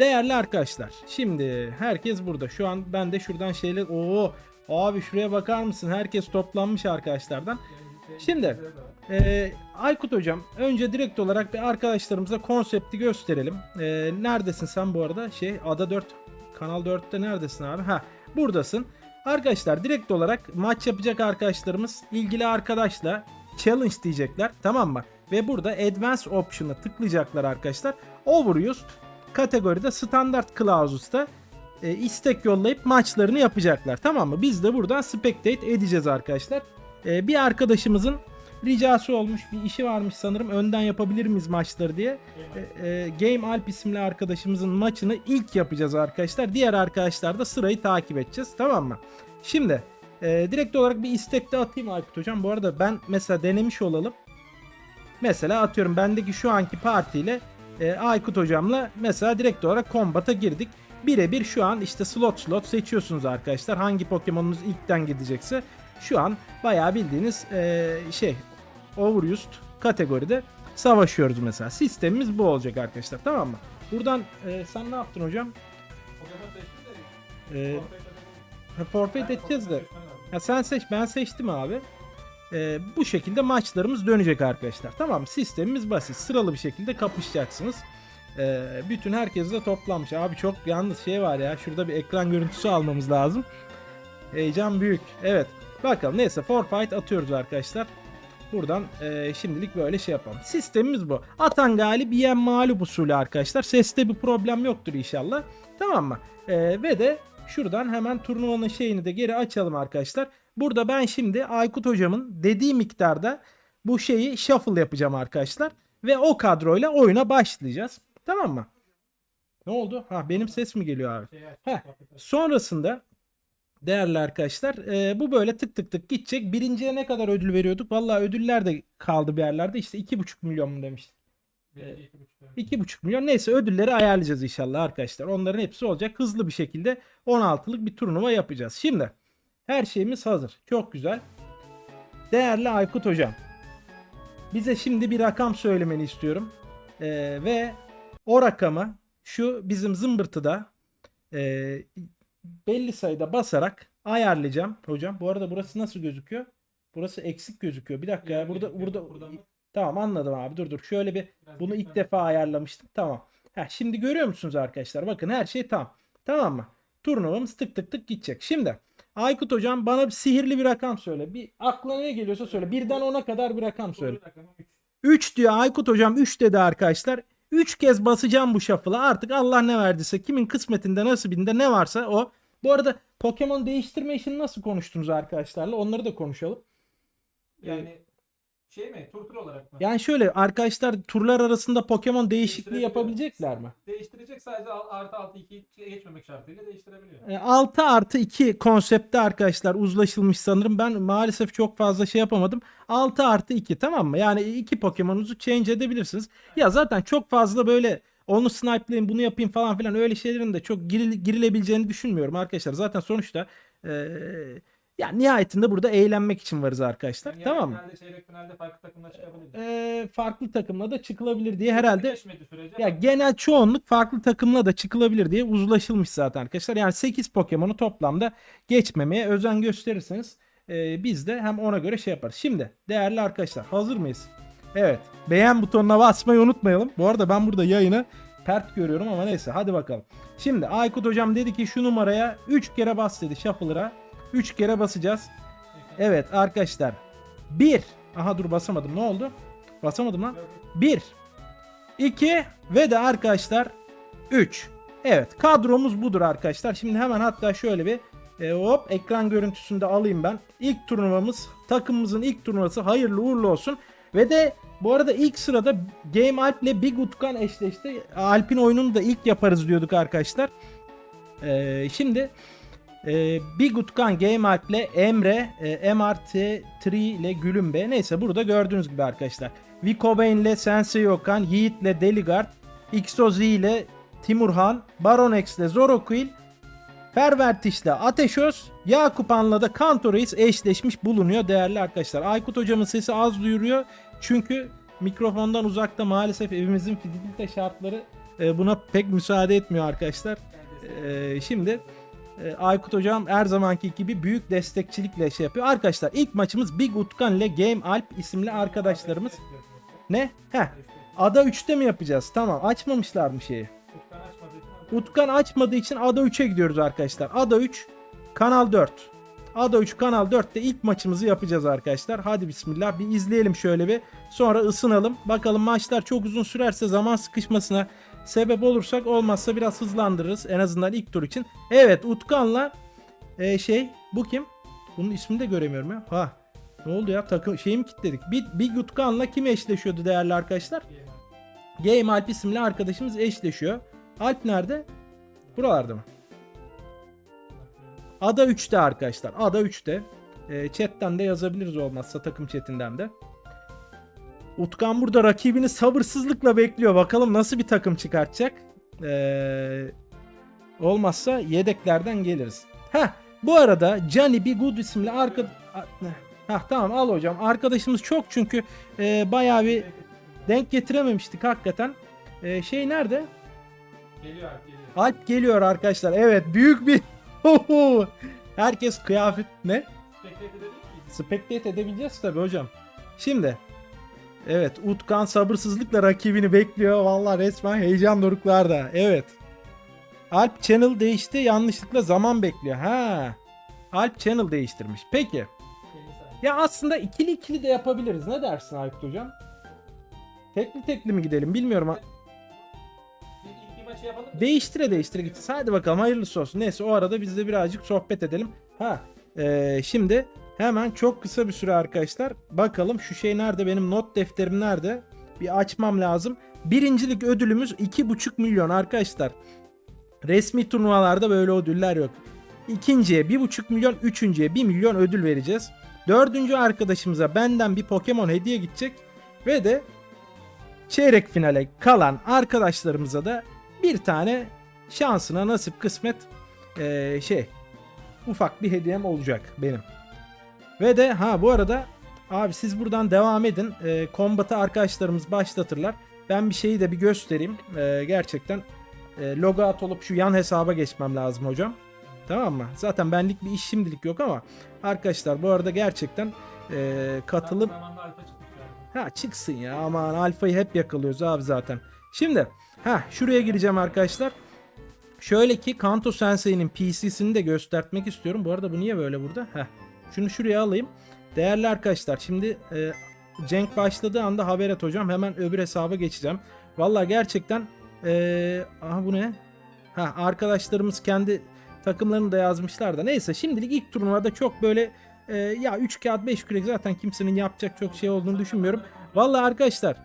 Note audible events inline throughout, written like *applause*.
Değerli arkadaşlar. Şimdi herkes burada. Şu an ben de şuradan şeyler... Oo abi şuraya bakar mısın? Herkes toplanmış arkadaşlardan. Şimdi e, Aykut hocam önce direkt olarak bir arkadaşlarımıza konsepti gösterelim. E, neredesin sen bu arada? Şey Ada 4 Kanal 4'te neredesin abi? Ha buradasın. Arkadaşlar direkt olarak maç yapacak arkadaşlarımız ilgili arkadaşla challenge diyecekler tamam mı? Ve burada advanced option'a tıklayacaklar arkadaşlar. Overused kategoride standart clause'da e, istek yollayıp maçlarını yapacaklar tamam mı? Biz de buradan spectate edeceğiz arkadaşlar. E, bir arkadaşımızın ricası olmuş bir işi varmış sanırım önden yapabilir miyiz maçları diye. E, e, Game Alp isimli arkadaşımızın maçını ilk yapacağız arkadaşlar. Diğer arkadaşlar da sırayı takip edeceğiz tamam mı? Şimdi e, direkt olarak bir istek de atayım Aykut hocam. Bu arada ben mesela denemiş olalım. Mesela atıyorum bendeki şu anki partiyle e, Aykut hocamla mesela direkt olarak kombata girdik. Birebir şu an işte slot slot seçiyorsunuz arkadaşlar. Hangi Pokemon'unuz ilkten gidecekse şu an bayağı bildiğiniz e, şey overused kategoride savaşıyoruz mesela. Sistemimiz bu olacak arkadaşlar tamam mı? Buradan e, sen ne yaptın hocam? E, ha, forfeit edeceğiz de. Ha, sen seç ben seçtim abi. E, bu şekilde maçlarımız dönecek arkadaşlar. Tamam? Sistemimiz basit. Sıralı bir şekilde kapışacaksınız. E, bütün herkes de toplanmış. Abi çok yalnız şey var ya. Şurada bir ekran görüntüsü almamız lazım. Heyecan büyük. Evet. Bakalım neyse forfeit atıyoruz arkadaşlar. Buradan e, şimdilik böyle şey yapalım. Sistemimiz bu. Atan galip yiyen mağlup usulü arkadaşlar. Seste bir problem yoktur inşallah. Tamam mı? E, ve de şuradan hemen turnuvanın şeyini de geri açalım arkadaşlar. Burada ben şimdi Aykut hocamın dediği miktarda bu şeyi shuffle yapacağım arkadaşlar. Ve o kadroyla oyuna başlayacağız. Tamam mı? Ne oldu? Ha benim ses mi geliyor abi? Heh. Sonrasında değerli arkadaşlar e, bu böyle tık tık tık gidecek. Birinciye ne kadar ödül veriyorduk? Vallahi ödüller de kaldı bir yerlerde. İşte 2,5 milyon mu demiştik. 2,5 milyon neyse ödülleri ayarlayacağız inşallah arkadaşlar. Onların hepsi olacak. Hızlı bir şekilde 16'lık bir turnuva yapacağız. Şimdi her şeyimiz hazır. Çok güzel. Değerli Aykut hocam. Bize şimdi bir rakam söylemeni istiyorum. Ee, ve o rakamı şu bizim zımbırtıda e, belli sayıda basarak ayarlayacağım hocam. Bu arada burası nasıl gözüküyor? Burası eksik gözüküyor. Bir dakika ya. Burada burada Tamam anladım abi. Dur dur. Şöyle bir bunu ilk defa ayarlamıştım. Tamam. Ha, şimdi görüyor musunuz arkadaşlar? Bakın her şey tam. Tamam mı? Turnuvamız tık tık tık gidecek. Şimdi Aykut hocam bana bir sihirli bir rakam söyle. Bir aklına ne geliyorsa söyle. Birden 10'a kadar bir rakam söyle. 3 diyor Aykut hocam 3 dedi arkadaşlar. 3 kez basacağım bu shuffle'a. Artık Allah ne verdiyse kimin kısmetinde nasibinde ne varsa o. Bu arada Pokemon değiştirme işini nasıl konuştunuz arkadaşlarla? Onları da konuşalım. Yani şey mi? Tur tur olarak mı? Yani şöyle arkadaşlar turlar arasında Pokemon değişikliği yapabilecekler mi? Değiştirecek sadece al- artı altı iki geçmemek şartıyla değiştirebiliyor. E, 6 artı 2 konsepte arkadaşlar uzlaşılmış sanırım. Ben maalesef çok fazla şey yapamadım. 6 artı 2 tamam mı? Yani iki Pokemon'unuzu change edebilirsiniz. Ya zaten çok fazla böyle onu snipe'layayım bunu yapayım falan filan öyle şeylerin de çok giril- girilebileceğini düşünmüyorum arkadaşlar. Zaten sonuçta e, ya nihayetinde burada eğlenmek için varız arkadaşlar. Yani tamam mı? Finalde, çeyrek finalde farklı takımlar çıkabilir. E, farklı takımla da çıkılabilir diye herhalde sürece ya genel çoğunluk farklı takımla da çıkılabilir diye uzlaşılmış zaten arkadaşlar. Yani 8 Pokemon'u toplamda geçmemeye özen gösterirseniz e, biz de hem ona göre şey yaparız. Şimdi değerli arkadaşlar hazır mıyız? Evet. Beğen butonuna basmayı unutmayalım. Bu arada ben burada yayını pert görüyorum ama neyse hadi bakalım. Şimdi Aykut hocam dedi ki şu numaraya 3 kere bas dedi Shuffler'a. 3 kere basacağız. Evet arkadaşlar. 1. Aha dur basamadım. Ne oldu? Basamadım lan. 1 2 ve de arkadaşlar 3. Evet kadromuz budur arkadaşlar. Şimdi hemen hatta şöyle bir e, hop ekran görüntüsünde alayım ben. İlk turnuvamız takımımızın ilk turnuvası hayırlı uğurlu olsun. Ve de bu arada ilk sırada Game Alp ile Big Utkan eşleşti. Alp'in oyununu da ilk yaparız diyorduk arkadaşlar. E, şimdi e, Big Utkan Game Alp ile Emre e, MRT3 ile Gülümbe. Neyse burada gördüğünüz gibi arkadaşlar. Vico Bane ile Sensei Okan, Yiğit ile Deligard, Xozi ile Timurhan, Baron X ile Zoroquil, Fervertiş ile Ateşöz, Yakup An'la da Kanto eşleşmiş bulunuyor değerli arkadaşlar. Aykut hocamın sesi az duyuruyor çünkü mikrofondan uzakta maalesef evimizin fizibilite şartları e, buna pek müsaade etmiyor arkadaşlar. Ee, şimdi e, Aykut hocam her zamanki gibi büyük destekçilikle şey yapıyor. Arkadaşlar ilk maçımız Big Utkan ile Game Alp isimli arkadaşlarımız. Ne? Heh. Ada 3'te mi yapacağız? Tamam. Açmamışlar mı şeyi? Utkan açmadığı için Ada 3'e gidiyoruz arkadaşlar. Ada 3 Kanal 4. Ada 3 Kanal 4'te ilk maçımızı yapacağız arkadaşlar. Hadi bismillah bir izleyelim şöyle bir. Sonra ısınalım. Bakalım maçlar çok uzun sürerse zaman sıkışmasına sebep olursak olmazsa biraz hızlandırırız. En azından ilk tur için. Evet Utkan'la e, şey bu kim? Bunun ismini de göremiyorum ya. Ha. Ne oldu ya? Takım şeyi mi kilitledik? Big, Big Utkan'la kim eşleşiyordu değerli arkadaşlar? diyelim. Game Alp isimli arkadaşımız eşleşiyor. Alp nerede? Buralarda mı? Ada 3'te arkadaşlar. Ada 3'te. E, chatten de yazabiliriz olmazsa takım chatinden de. Utkan burada rakibini sabırsızlıkla bekliyor. Bakalım nasıl bir takım çıkartacak. Ee, olmazsa yedeklerden geliriz. Ha bu arada Johnny B. Good isimli arka... Ha tamam al hocam. Arkadaşımız çok çünkü e, bayağı bir denk getirememiştik hakikaten. Ee, şey nerede? Geliyor. Alp geliyor arkadaşlar. Evet büyük bir Herkes kıyafet ne? Spectate edebileceğiz tabi hocam. Şimdi Evet Utkan sabırsızlıkla rakibini bekliyor. Vallahi resmen heyecan doruklarda. Evet. Alp channel değişti. Yanlışlıkla zaman bekliyor. Ha. Alp channel değiştirmiş. Peki. 50 saniye. Ya aslında ikili ikili de yapabiliriz. Ne dersin Aykut hocam? Tekli tekli mi gidelim bilmiyorum. Değiştire değiştire gitsin. Hadi bakalım hayırlısı olsun. Neyse o arada biz de birazcık sohbet edelim. Ha eee, şimdi hemen çok kısa bir süre arkadaşlar. Bakalım şu şey nerede benim not defterim nerede? Bir açmam lazım. Birincilik ödülümüz 2,5 milyon arkadaşlar. Resmi turnuvalarda böyle ödüller yok. İkinciye 1,5 milyon, üçüncüye 1 milyon ödül vereceğiz. Dördüncü arkadaşımıza benden bir Pokemon hediye gidecek. Ve de çeyrek finale kalan arkadaşlarımıza da bir tane şansına nasip kısmet eee, şey ufak bir hediyem olacak benim. Ve de ha bu arada abi siz buradan devam edin. Eee kombatı arkadaşlarımız başlatırlar. Ben bir şeyi de bir göstereyim. Eee, gerçekten eee logo out olup şu yan hesaba geçmem lazım hocam. Tamam mı? Zaten benlik bir iş şimdilik yok ama arkadaşlar bu arada gerçekten çıkmış galiba. Ha çıksın ya aman alfayı hep yakalıyoruz abi zaten. Şimdi ha şuraya gireceğim arkadaşlar. Şöyle ki Kanto Sensei'nin PC'sini de göstermek istiyorum. Bu arada bu niye böyle burada? Heh. Şunu şuraya alayım. Değerli arkadaşlar şimdi e, Cenk başladığı anda haber et hocam. Hemen öbür hesaba geçeceğim. Valla gerçekten e, aha bu ne? Ha arkadaşlarımız kendi takımlarını da yazmışlar da. Neyse şimdilik ilk turnuvada çok böyle e, ya 3 kağıt 5 kürek zaten kimsenin yapacak çok şey olduğunu düşünmüyorum. Vallahi arkadaşlar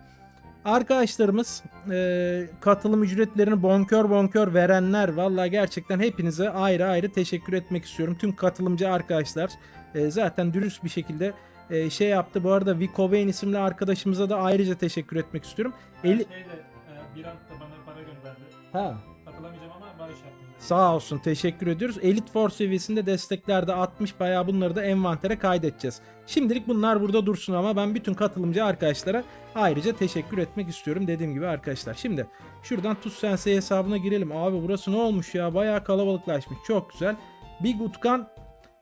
arkadaşlarımız e, katılım ücretlerini bonkör bonkör verenler vallahi gerçekten hepinize ayrı ayrı teşekkür etmek istiyorum. Tüm katılımcı arkadaşlar e, zaten dürüst bir şekilde e, şey yaptı. Bu arada Vicovain isimli arkadaşımıza da ayrıca teşekkür etmek istiyorum. Ben Eli... Şeyde, e, bir anda bana para gönderdi. Ha. Katılamayacağım ama bağış yaptım. Sağ olsun teşekkür ediyoruz. Elite Four seviyesinde destekler de atmış. Bayağı bunları da envantere kaydedeceğiz. Şimdilik bunlar burada dursun ama ben bütün katılımcı arkadaşlara ayrıca teşekkür etmek istiyorum. Dediğim gibi arkadaşlar. Şimdi şuradan Tuz Sensei hesabına girelim. Abi burası ne olmuş ya? Bayağı kalabalıklaşmış. Çok güzel. Big Utkan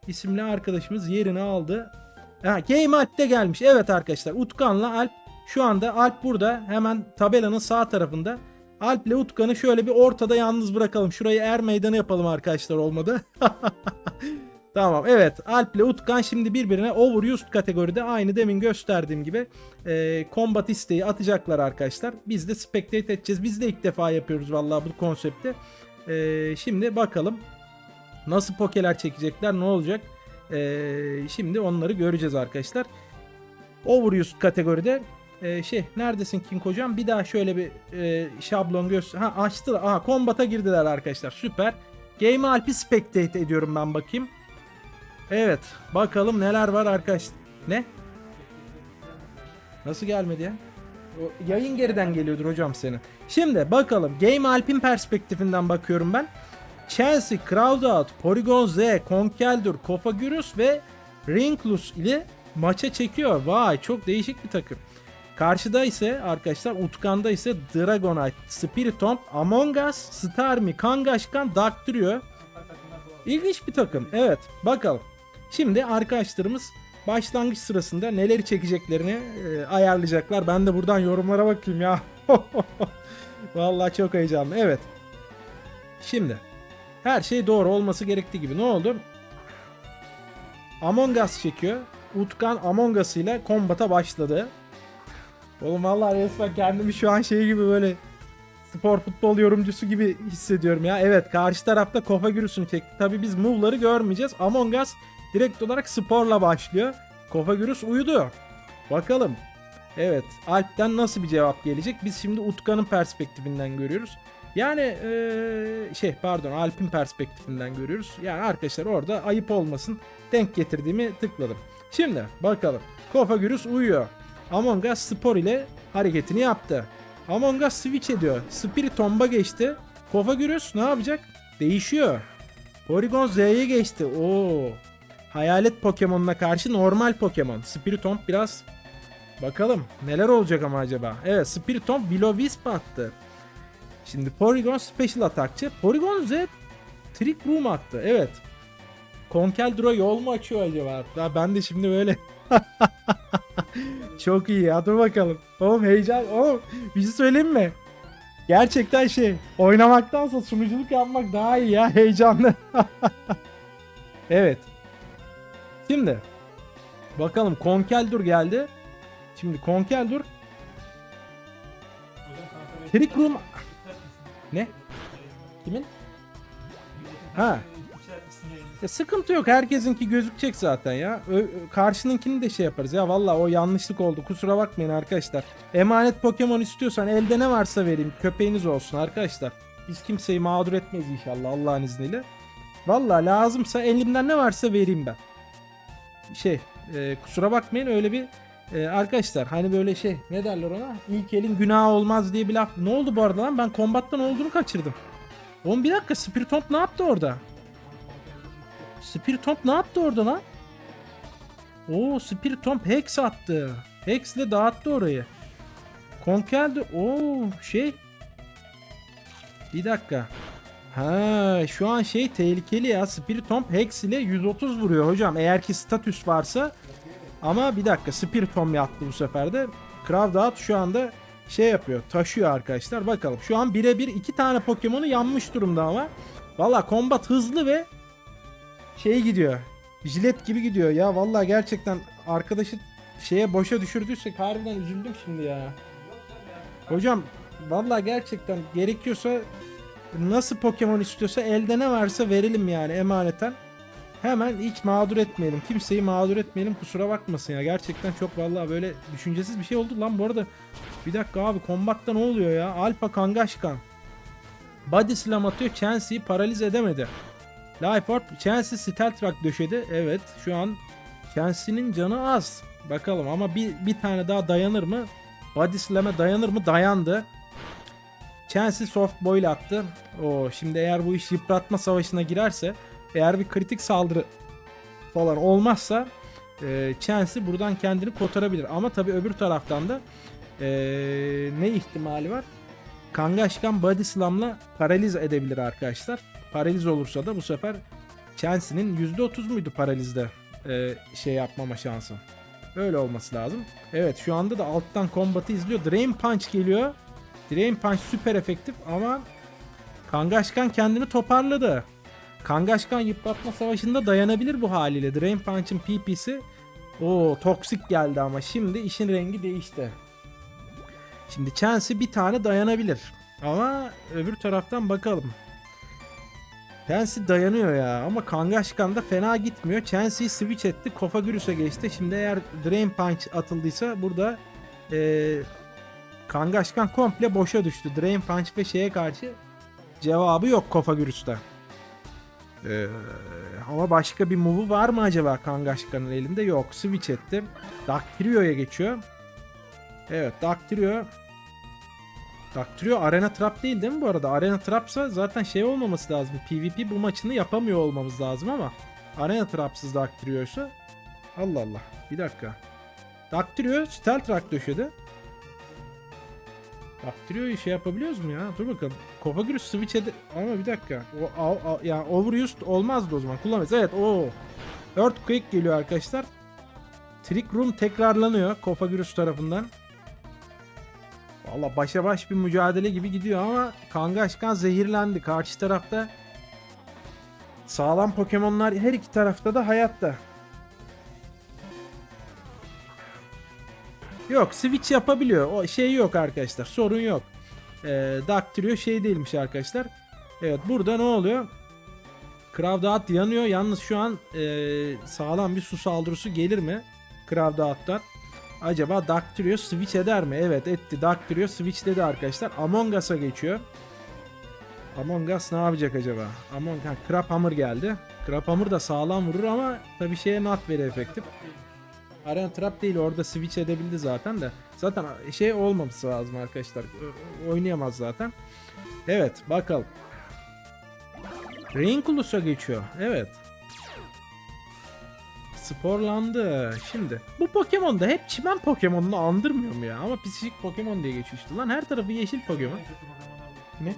isimli arkadaşımız yerini aldı. Ha, Game Alp'te gelmiş. Evet arkadaşlar. Utkan'la Alp şu anda Alp burada. Hemen tabelanın sağ tarafında. Alp ile Utkan'ı şöyle bir ortada yalnız bırakalım. Şurayı er meydanı yapalım arkadaşlar olmadı. *laughs* tamam evet Alp ile Utkan şimdi birbirine overused kategoride aynı demin gösterdiğim gibi e, combat isteği atacaklar arkadaşlar. Biz de spectate edeceğiz. Biz de ilk defa yapıyoruz vallahi bu konsepti. E, şimdi bakalım nasıl pokeler çekecekler ne olacak. E, şimdi onları göreceğiz arkadaşlar. Overused kategoride e, şey neredesin King hocam? Bir daha şöyle bir e, şablon göster. Ha açtılar. Aha combat'a girdiler arkadaşlar. Süper. Game Alp'i spectate ediyorum ben bakayım. Evet. Bakalım neler var arkadaş. Ne? Nasıl gelmedi ya? O yayın geriden geliyordur hocam senin. Şimdi bakalım. Game Alp'in perspektifinden bakıyorum ben. Chelsea, Crowdout, Porygon Z, Conkeldurr, Kofagürus ve Rinklus ile maça çekiyor. Vay çok değişik bir takım. Karşıda ise arkadaşlar Utkan'da ise Dragonite, Spiritomb, Among Us, Starmie, Kangaskhan, Dactrio. İlginç bir takım. Evet bakalım. Şimdi arkadaşlarımız başlangıç sırasında neleri çekeceklerini e, ayarlayacaklar. Ben de buradan yorumlara bakayım ya. *laughs* Vallahi çok heyecanlı. Evet. Şimdi her şey doğru olması gerektiği gibi. Ne oldu? Among Us çekiyor. Utkan Among Us ile kombata başladı. Oğlum vallahi resmen kendimi şu an şey gibi böyle spor futbol yorumcusu gibi hissediyorum ya. Evet karşı tarafta Kofa Gürüs'ünü çekti. Tabi biz move'ları görmeyeceğiz. Among Us direkt olarak sporla başlıyor. Kofa Gürüs uyudu. Bakalım. Evet Alp'ten nasıl bir cevap gelecek? Biz şimdi Utkan'ın perspektifinden görüyoruz. Yani eee, şey pardon Alp'in perspektifinden görüyoruz. Yani arkadaşlar orada ayıp olmasın denk getirdiğimi tıkladım. Şimdi bakalım. Kofa Gürüs uyuyor. Among Us spor ile hareketini yaptı. Among Us switch ediyor. Spirit Tomb'a geçti. Kofa Gürüs ne yapacak? Değişiyor. Porygon Z'ye geçti. Oo. Hayalet Pokemon'una karşı normal Pokemon. Spiritomb biraz bakalım neler olacak ama acaba. Evet Spiritomb Will-O-Wisp attı. Şimdi Porygon Special Atakçı. Porygon Z Trick Room attı. Evet. Konkeldur'a yol mu açıyor acaba? Ya ben de şimdi böyle *laughs* çok iyi ya dur bakalım. Oğlum heyecan. Oğlum bir şey söyleyeyim mi? Gerçekten şey oynamaktansa sunuculuk yapmak daha iyi ya *laughs* heyecanlı. *laughs* evet. Şimdi bakalım Konkeldur geldi. Şimdi Konkeldur Trick Room Ne? kimin? Ha. Ya sıkıntı yok. Herkesinki gözükecek zaten ya. Ö- karşınınkini de şey yaparız ya. Valla o yanlışlık oldu. Kusura bakmayın arkadaşlar. Emanet Pokemon istiyorsan elde ne varsa vereyim. Köpeğiniz olsun arkadaşlar. Biz kimseyi mağdur etmeyiz inşallah Allah'ın izniyle. Valla lazımsa elimden ne varsa vereyim ben. Şey e, kusura bakmayın öyle bir e, arkadaşlar hani böyle şey ne derler ona? İlk elin günahı olmaz diye bir laf. Ne oldu bu arada lan? Ben kombattan olduğunu kaçırdım. Oğlum bir dakika Spiritomb ne yaptı orada? Spiritomb ne yaptı orada lan? Oo Spiritomb Hex attı. Hex ile dağıttı orayı. Konkeldi. Oo şey. Bir dakika. Ha şu an şey tehlikeli ya. Spiritomb Hex ile 130 vuruyor hocam. Eğer ki statüs varsa. Ama bir dakika Spiritomb yaptı bu sefer de. Krav Dağıt şu anda şey yapıyor. Taşıyor arkadaşlar. Bakalım. Şu an birebir iki tane Pokemon'u yanmış durumda ama. Valla kombat hızlı ve şey gidiyor. Jilet gibi gidiyor ya. Vallahi gerçekten arkadaşı şeye boşa düşürdüysek harbiden üzüldüm şimdi ya. Hocam vallahi gerçekten gerekiyorsa nasıl Pokemon istiyorsa elde ne varsa verelim yani emaneten. Hemen hiç mağdur etmeyelim. Kimseyi mağdur etmeyelim. Kusura bakmasın ya. Gerçekten çok vallahi böyle düşüncesiz bir şey oldu lan bu arada. Bir dakika abi kombatta ne oluyor ya? Alpha Kangaskhan. Body slam atıyor. Chance'yi paraliz edemedi. Life Orb Chansey Stealth Rock döşedi. Evet şu an Chansey'nin canı az. Bakalım ama bir, bir tane daha dayanır mı? Body Slam'e dayanır mı? Dayandı. Chansey soft boil attı. O şimdi eğer bu iş yıpratma savaşına girerse eğer bir kritik saldırı falan olmazsa e, Chansey buradan kendini kotarabilir. Ama tabi öbür taraftan da e, ne ihtimali var? Kangaskhan Body Slam'la paraliz edebilir arkadaşlar. Paraliz olursa da bu sefer Chelsea'nin %30 muydu paralizde e, şey yapmama şansı. Öyle olması lazım. Evet şu anda da alttan kombatı izliyor. Drain Punch geliyor. Drain Punch süper efektif ama Kangaskhan kendini toparladı. Kangaskhan yıpratma savaşında dayanabilir bu haliyle. Drain Punch'ın PP'si o toksik geldi ama şimdi işin rengi değişti. Şimdi Chelsea bir tane dayanabilir. Ama öbür taraftan bakalım. Chelsea dayanıyor ya ama Kangaskhan da fena gitmiyor. Chelsea'yi switch etti. Kofagürüs'e geçti. Şimdi eğer Drain Punch atıldıysa burada ee, Kangaskhan komple boşa düştü. Drain Punch ve şeye karşı cevabı yok Kofagürüs'te. Ee, ama başka bir move'u var mı acaba Kangaskhan'ın elinde? Yok. Switch etti. Dactyrio'ya geçiyor. Evet Dactyrio Dactyrio Arena Trap değil değil mi bu arada? Arena Trap'sa zaten şey olmaması lazım. PvP bu maçını yapamıyor olmamız lazım ama Arena Trap'sız Dactyrio'ysa Allah Allah. Bir dakika. Dactyrio Stealth Rock döşedi. Daktırıyor şey yapabiliyoruz mu ya? Dur bakalım. Kofagürüs switch ede... Ama bir dakika. O, a, a, yani overused olmazdı o zaman. Kullamayız. Evet o. Earthquake geliyor arkadaşlar. Trick Room tekrarlanıyor Kofagürüs tarafından. Valla başa baş bir mücadele gibi gidiyor ama Kangaşkan zehirlendi. Karşı tarafta sağlam Pokemon'lar her iki tarafta da hayatta. Yok switch yapabiliyor. O şey yok arkadaşlar. Sorun yok. Ee, Dactrio şey değilmiş arkadaşlar. Evet burada ne oluyor? Kravdaat yanıyor. Yalnız şu an e, sağlam bir su saldırısı gelir mi? Kravdaat'tan. Acaba Dactrio switch eder mi? Evet etti. Dactrio switch dedi arkadaşlar. Among Us'a geçiyor. Among Us ne yapacak acaba? Among ha, Crab Hammer geldi. Crab Hammer da sağlam vurur ama tabii şeye not very efektif. Arena Trap değil orada switch edebildi zaten de. Zaten şey olmaması lazım arkadaşlar. Oynayamaz zaten. Evet bakalım. Rainkulus'a geçiyor. Evet. Sporlandı. Şimdi bu Pokemon da hep çimen Pokemon'unu andırmıyor mu ya? Ama psikik Pokemon diye geçiyor işte. Lan her tarafı yeşil Pokemon. Ne?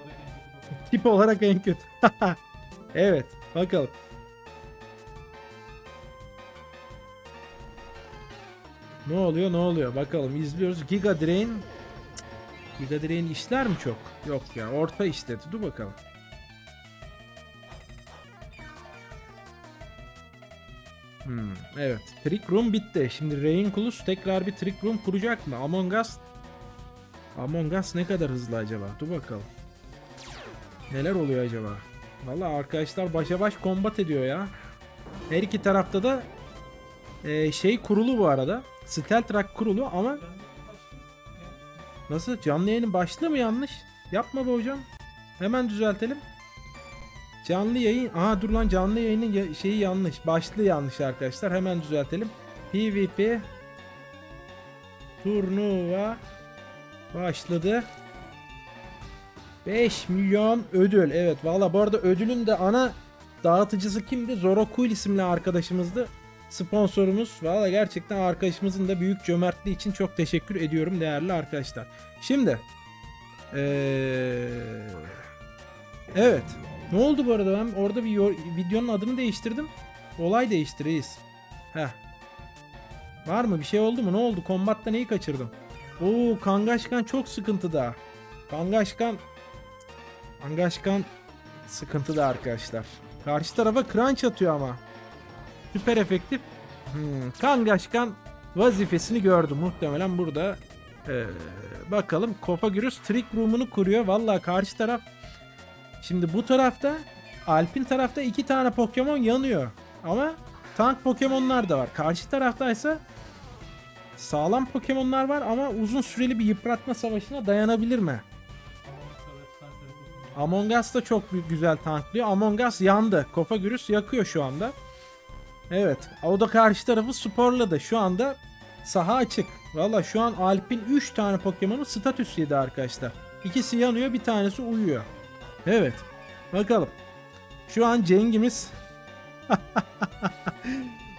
Tip olarak en kötü. *laughs* evet bakalım. Ne oluyor ne oluyor bakalım izliyoruz. Giga Drain Giga Drain işler mi çok? Yok ya orta işledi dur bakalım. Hmm, evet. Trick Room bitti. Şimdi Rainculus tekrar bir Trick Room kuracak mı? Among Us Among Us ne kadar hızlı acaba? Dur bakalım. Neler oluyor acaba? Vallahi arkadaşlar başa baş kombat ediyor ya. Her iki tarafta da e, şey kurulu bu arada. Stealth Rock kurulu ama nasıl? Canlı yayının başlığı mı yanlış? Yapma be hocam. Hemen düzeltelim. Canlı yayın... Aha dur lan canlı yayının ya- şeyi yanlış. Başlığı yanlış arkadaşlar. Hemen düzeltelim. PvP turnuva başladı. 5 milyon ödül. Evet valla bu arada ödülün de ana dağıtıcısı kimdi? Zorokul isimli arkadaşımızdı. Sponsorumuz. Valla gerçekten arkadaşımızın da büyük cömertliği için çok teşekkür ediyorum değerli arkadaşlar. Şimdi ee, Evet. Ne oldu bu arada ben orada bir videonun adını değiştirdim. Olay değiştireyiz. Heh. Var mı bir şey oldu mu? Ne oldu? Kombatta neyi kaçırdım? Oo Kangaşkan çok sıkıntıda. Kangaşkan Kangaşkan sıkıntıda arkadaşlar. Karşı tarafa crunch atıyor ama. Süper efektif. Hmm, Kangaşkan vazifesini gördü muhtemelen burada. Ee, bakalım Kofagürüs Trick Room'unu kuruyor. Vallahi karşı taraf Şimdi bu tarafta Alpin tarafta iki tane Pokemon yanıyor. Ama tank Pokemon'lar da var. Karşı taraftaysa sağlam Pokemon'lar var ama uzun süreli bir yıpratma savaşına dayanabilir mi? Among. Us da çok güzel tanklıyor. Among Us yandı. Kofagürüs yakıyor şu anda. Evet. O da karşı tarafı sporladı. Şu anda saha açık. Valla şu an Alp'in 3 tane Pokemon'u statüs arkadaşlar. İkisi yanıyor bir tanesi uyuyor. Evet. Bakalım. Şu an Cengimiz *laughs*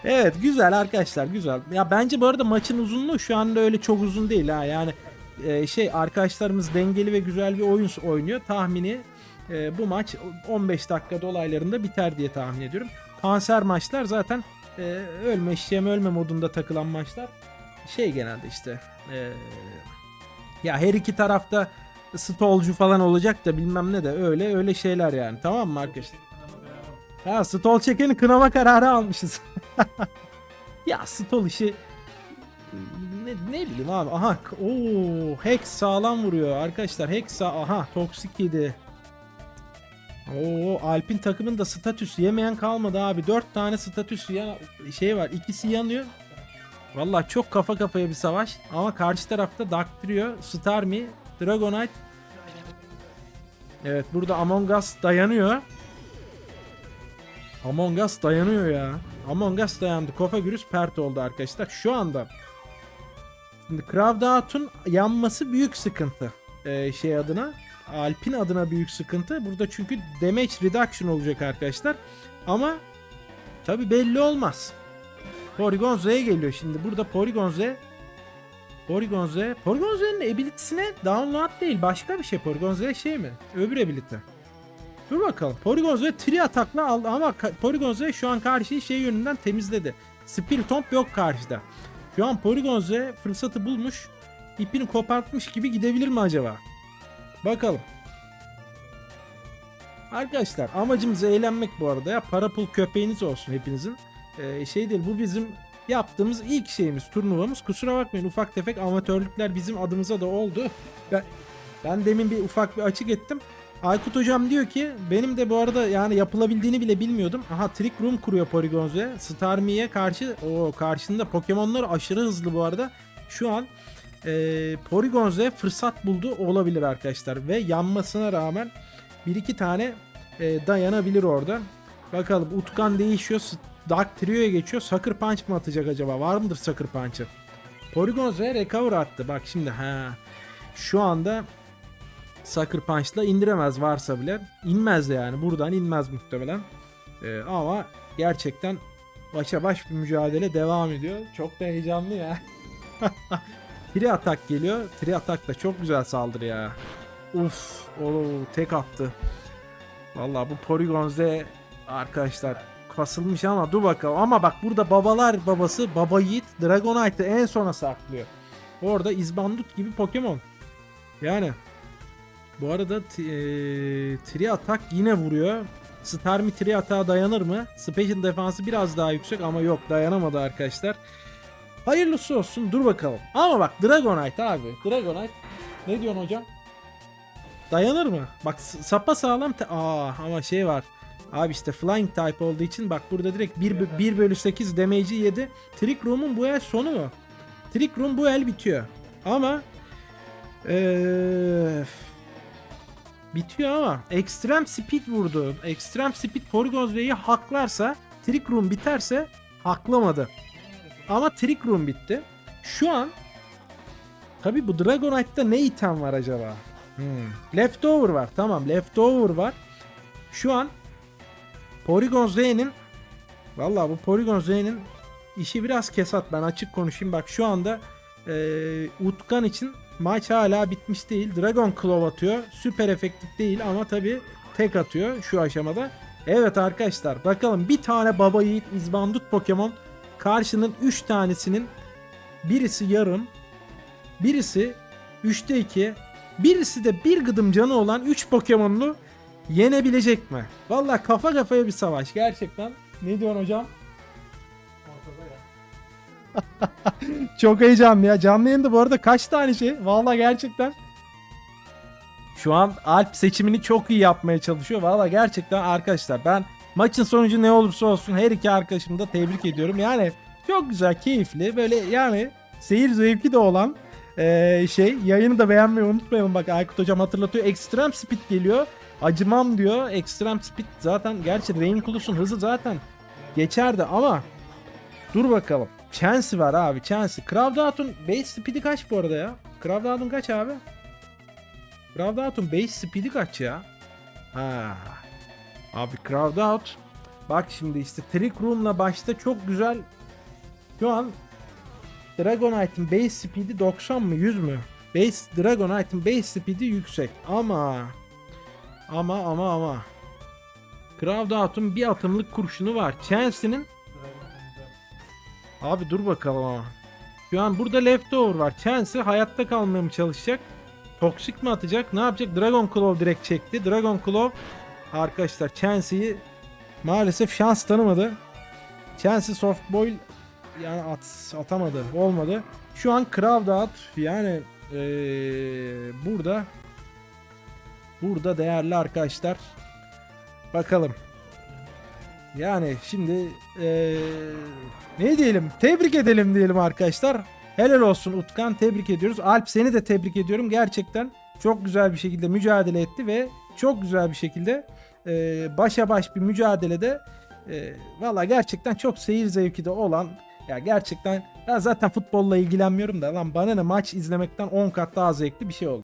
Evet güzel arkadaşlar güzel. Ya bence bu arada maçın uzunluğu şu anda öyle çok uzun değil ha. Yani e, şey arkadaşlarımız dengeli ve güzel bir oyun oynuyor. Tahmini e, bu maç 15 dakika dolaylarında biter diye tahmin ediyorum. Kanser maçlar zaten e, ölme işlem ölme modunda takılan maçlar şey genelde işte e, ya her iki tarafta stolcu falan olacak da bilmem ne de öyle öyle şeyler yani tamam mı arkadaşlar? Ha stol çekeni kınama kararı almışız. *laughs* ya stol işi ne, ne bileyim abi. Aha ooo Hex sağlam vuruyor arkadaşlar. Hex sağ aha toksik yedi. Oo Alpin takımında statüs yemeyen kalmadı abi. 4 tane statüs ya şey var. ikisi yanıyor. Vallahi çok kafa kafaya bir savaş ama karşı tarafta Dactrio, Starmie, Dragonite. Evet burada Among Us dayanıyor. Among Us dayanıyor ya. Among Us dayandı. Kofagürüs pert oldu arkadaşlar. Şu anda Şimdi Kravdaat'un yanması büyük sıkıntı. Ee, şey adına. Alpin adına büyük sıkıntı. Burada çünkü damage reduction olacak arkadaşlar. Ama tabi belli olmaz. Porygon Z'ye geliyor şimdi. Burada Porygon Z Porygon Z. Porygon Z'nin ability'sine download değil. Başka bir şey. Porygon Z şey mi? Öbür ability. Dur bakalım. Porygon Z tri atakla aldı ama Porygon Z şu an karşıyı şey yönünden temizledi. Spiritomb yok karşıda. Şu an Porygon Z fırsatı bulmuş. ipini kopartmış gibi gidebilir mi acaba? Bakalım. Arkadaşlar amacımız eğlenmek bu arada ya. Para pul köpeğiniz olsun hepinizin. Ee, şey değil bu bizim yaptığımız ilk şeyimiz turnuvamız. Kusura bakmayın ufak tefek amatörlükler bizim adımıza da oldu. Ben, ben demin bir ufak bir açık ettim. Aykut hocam diyor ki benim de bu arada yani yapılabildiğini bile bilmiyordum. Aha Trick Room kuruyor Porygon Z. Starmie'ye karşı o karşında Pokemon'lar aşırı hızlı bu arada. Şu an e, Porygon Z fırsat buldu olabilir arkadaşlar ve yanmasına rağmen bir iki tane e, dayanabilir orada. Bakalım Utkan değişiyor. Dark Trio'ya geçiyor. Sucker Punch mı atacak acaba? Var mıdır Sucker Punch'ı? Porygon Z recover attı. Bak şimdi ha. Şu anda Sucker Punch'la indiremez varsa bile. İnmez de yani. Buradan inmez muhtemelen. Ee, ama gerçekten başa baş bir mücadele devam ediyor. Çok da heyecanlı ya. *laughs* Tri atak geliyor. Tri atak da çok güzel saldırı ya. Uf, o tek attı. Vallahi bu Porygon Z arkadaşlar kasılmış ama dur bakalım. Ama bak burada babalar babası Baba Yiğit Dragonite'ı en sona saklıyor. Orada İzbandut gibi Pokemon. Yani bu arada eee, Tri atak yine vuruyor. Starmie Tri atağa dayanır mı? Special defansı biraz daha yüksek ama yok dayanamadı arkadaşlar. Hayırlısı olsun dur bakalım. Ama bak Dragonite abi. Dragonite. Ne diyorsun hocam? Dayanır mı? Bak sapa sağlam. te- Aa ama şey var. Abi işte flying type olduğu için bak burada direkt 1, 1 bölü 8 damage'i yedi. Trick Room'un bu el sonu mu? Trick Room bu el bitiyor. Ama eee, bitiyor ama Extreme Speed vurdu. Extreme Speed Porygon Z'yi haklarsa Trick Room biterse haklamadı. Ama Trick Room bitti. Şu an Tabi bu Dragonite'da ne item var acaba? Hmm. Leftover var. Tamam Leftover var. Şu an Porygon Z'nin Valla bu Porygon Z'nin işi biraz kesat. Ben açık konuşayım. Bak şu anda eee, Utkan için maç hala bitmiş değil. Dragon Claw atıyor. Süper efektif değil ama tabi tek atıyor şu aşamada. Evet arkadaşlar bakalım bir tane baba yiğit izbandut Pokemon karşının 3 tanesinin birisi yarım birisi 3'te 2 birisi de bir gıdım canı olan 3 Pokemon'lu yenebilecek mi? Valla kafa kafaya bir savaş gerçekten. Ne diyorsun hocam? *laughs* Çok heyecanlı ya. Canlı yayında bu arada kaç tane şey? Valla gerçekten. Şu an Alp seçimini çok iyi yapmaya çalışıyor. Valla gerçekten arkadaşlar ben maçın sonucu ne olursa olsun her iki arkadaşımı da tebrik ediyorum. Yani çok güzel, keyifli böyle yani seyir zevki de olan eee, şey. Yayını da beğenmeyi unutmayalım. Bak Aykut hocam hatırlatıyor. Extreme Speed geliyor. Acımam diyor. Extreme Speed zaten gerçi Rain Kulus'un hızı zaten geçerdi ama dur bakalım. Chance var abi Chance. Crowdout'un base speed'i kaç bu arada ya? Crowdout'un kaç abi? Crowdout'un base speed'i kaç ya? Ha. Abi Crowdout bak şimdi işte Trick Room'la başta çok güzel şu an Dragonite'in base speed'i 90 mı 100 mü? Base Dragonite'in base speed'i yüksek ama ama ama ama Crowdout'un bir atımlık kurşunu var. Ball'da. Abi dur bakalım ama. Şu an burada leftover var. Chance hayatta kalmaya mı çalışacak? Toksik mi atacak? Ne yapacak? Dragon Claw direkt çekti. Dragon Claw arkadaşlar Chance'yi maalesef şans tanımadı. Chance soft boil yani at, atamadı. Olmadı. Şu an Crowd out yani eee, burada burada değerli arkadaşlar bakalım. Yani şimdi eee, ne diyelim? Tebrik edelim diyelim arkadaşlar. Helal olsun Utkan tebrik ediyoruz. Alp seni de tebrik ediyorum. Gerçekten çok güzel bir şekilde mücadele etti ve çok güzel bir şekilde eee, başa baş bir mücadelede eee valla gerçekten çok seyir zevki de olan ya gerçekten ben zaten futbolla ilgilenmiyorum da lan bana ne maç izlemekten 10 kat daha zevkli bir şey oldu.